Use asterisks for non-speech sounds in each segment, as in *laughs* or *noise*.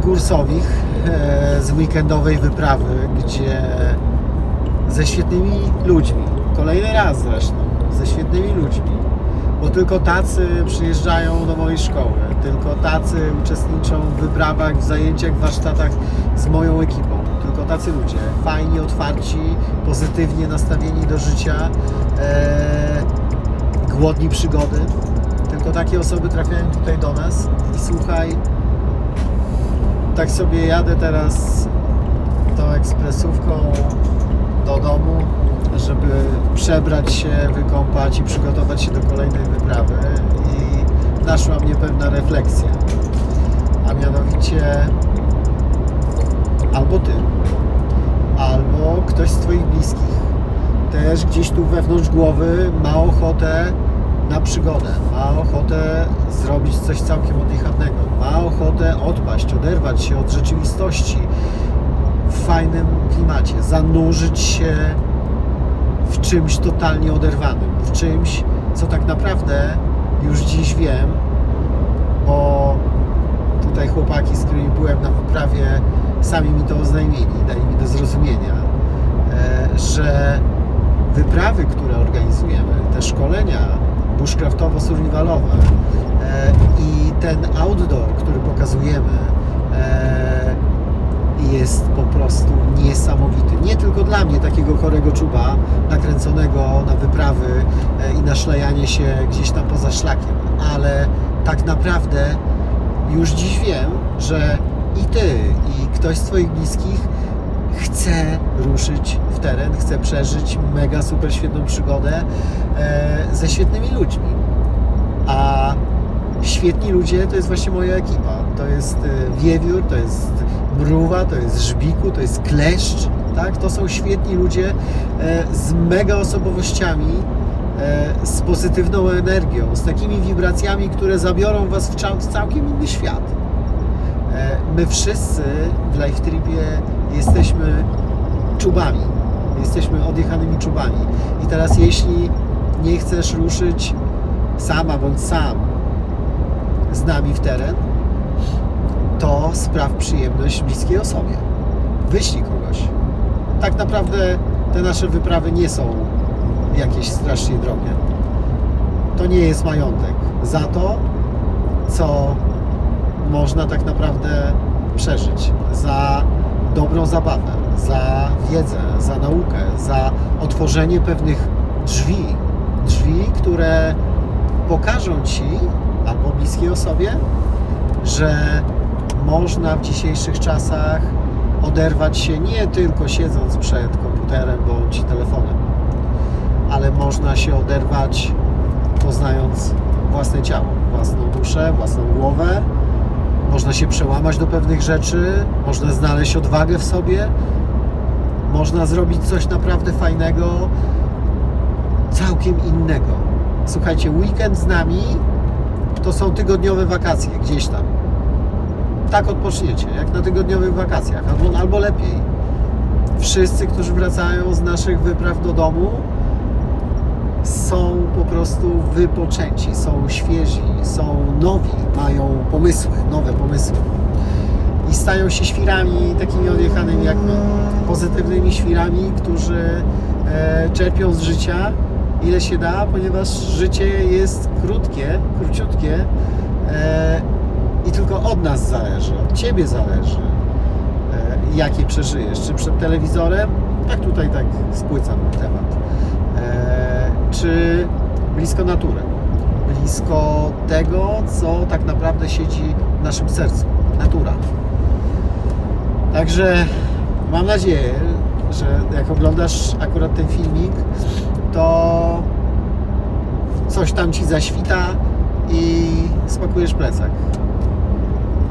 Górsowich e, z weekendowej wyprawy, gdzie ze świetnymi ludźmi, kolejny raz zresztą, ze świetnymi ludźmi, bo tylko tacy przyjeżdżają do mojej szkoły, tylko tacy uczestniczą w wyprawach, w zajęciach, w warsztatach z moją ekipą, tylko tacy ludzie, fajni, otwarci, pozytywnie nastawieni do życia, e, głodni przygody. Tylko takie osoby trafiają tutaj do nas i słuchaj, tak sobie jadę teraz tą ekspresówką do domu, żeby przebrać się, wykąpać i przygotować się do kolejnej wyprawy i naszła mnie pewna refleksja. A mianowicie albo ty, albo ktoś z twoich bliskich też gdzieś tu wewnątrz głowy ma ochotę na przygodę, ma ochotę zrobić coś całkiem odjechadnego, ma ochotę odpaść, oderwać się od rzeczywistości w fajnym klimacie, zanurzyć się w czymś totalnie oderwanym, w czymś, co tak naprawdę już dziś wiem, bo tutaj chłopaki, z którymi byłem na wyprawie, sami mi to oznajmili, dali mi do zrozumienia, e, że wyprawy, które organizujemy, te szkolenia bushcraftowo-survivalowe e, i ten outdoor, który pokazujemy, e, jest po prostu niesamowity. Nie tylko dla mnie, takiego chorego czuba, nakręconego na wyprawy e, i na szlajanie się gdzieś tam poza szlakiem, ale tak naprawdę już dziś wiem, że i ty, i ktoś z twoich bliskich chce ruszyć w teren, chce przeżyć mega super świetną przygodę e, ze świetnymi ludźmi. A świetni ludzie to jest właśnie moja ekipa. To jest e, Wiewiór, to jest Mrówa, to jest Żbiku, to jest Kleszcz. Tak? To są świetni ludzie e, z mega osobowościami, z pozytywną energią, z takimi wibracjami, które zabiorą Was w całkiem inny świat. E, My wszyscy w Life Tripie jesteśmy czubami. Jesteśmy odjechanymi czubami. I teraz jeśli nie chcesz ruszyć sama bądź sam z nami w teren, to spraw przyjemność bliskiej osobie. Wyślij kogoś. Tak naprawdę te nasze wyprawy nie są jakieś strasznie drogie. To nie jest majątek. Za to, co można tak naprawdę przeżyć. Za dobrą zabawę, za wiedzę, za naukę, za otworzenie pewnych drzwi. Drzwi, które pokażą Ci albo bliskiej osobie, że można w dzisiejszych czasach oderwać się nie tylko siedząc przed komputerem bądź telefonem, ale można się oderwać poznając własne ciało, własną duszę, własną głowę. Można się przełamać do pewnych rzeczy, można znaleźć odwagę w sobie, można zrobić coś naprawdę fajnego, całkiem innego. Słuchajcie, weekend z nami to są tygodniowe wakacje gdzieś tam. Tak odpoczniecie, jak na tygodniowych wakacjach, albo, albo lepiej. Wszyscy, którzy wracają z naszych wypraw do domu, są po prostu wypoczęci, są świeżi, są nowi, mają pomysły, nowe pomysły. I stają się świrami takimi odjechanymi jak my. Pozytywnymi świrami, którzy e, czerpią z życia ile się da, ponieważ życie jest krótkie, króciutkie e, i tylko od nas zależy, od Ciebie zależy, e, jakie przeżyjesz. Czy przed telewizorem? Tak tutaj tak spłycam temat. Czy blisko natury? Blisko tego, co tak naprawdę siedzi w naszym sercu. Natura. Także mam nadzieję, że jak oglądasz akurat ten filmik, to coś tam ci zaświta i spakujesz plecak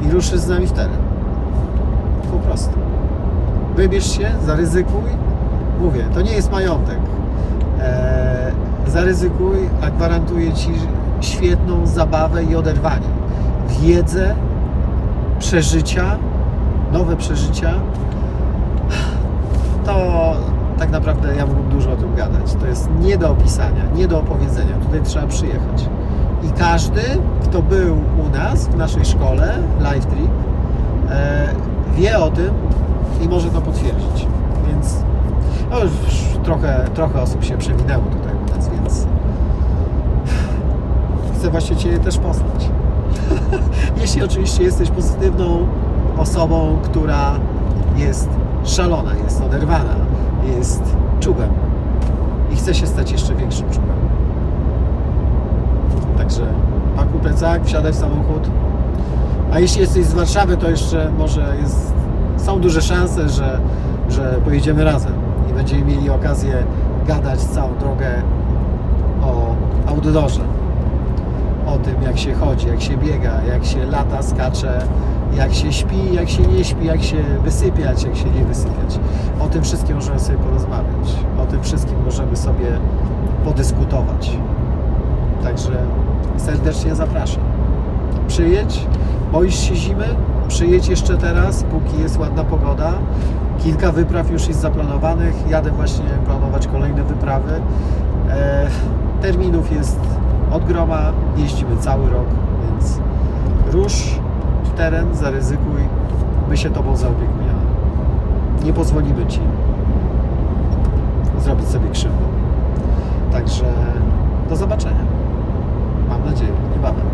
i ruszysz z nami w teren. Po prostu. Wybierz się, zaryzykuj. Mówię, to nie jest majątek. Eee, zaryzykuj, a gwarantuję ci świetną zabawę i oderwanie. Wiedzę, przeżycia, nowe przeżycia. To tak naprawdę ja mógłbym dużo o tym gadać. To jest nie do opisania, nie do opowiedzenia. Tutaj trzeba przyjechać. I każdy, kto był u nas w naszej szkole Live Trip, e, wie o tym i może to potwierdzić. Więc no już trochę, trochę osób się przewinęło tutaj więc chcę właśnie Cię też poznać. *laughs* Jeśli oczywiście jesteś pozytywną osobą, która jest szalona, jest oderwana, jest czubem i chce się stać jeszcze większym czubem. Także pakuj plecak, wsiadaj w samochód. A jeśli jesteś z Warszawy, to jeszcze może jest, są duże szanse, że, że pojedziemy razem i będziemy mieli okazję gadać całą drogę o outdoorze. O tym, jak się chodzi, jak się biega, jak się lata, skacze, jak się śpi, jak się nie śpi, jak się wysypiać, jak się nie wysypiać. O tym wszystkim możemy sobie porozmawiać. O tym wszystkim możemy sobie podyskutować. Także serdecznie zapraszam. Przyjedź, boisz się zimy? Przyjedź jeszcze teraz, póki jest ładna pogoda. Kilka wypraw już jest zaplanowanych. Jadę właśnie planować kolejne wyprawy. E, terminów jest od groma. Jeździmy cały rok, więc rusz w teren, zaryzykuj. My się Tobą zaopiekujemy. Nie pozwolimy Ci zrobić sobie krzywdę. Także do zobaczenia. Mam nadzieję, niebawem.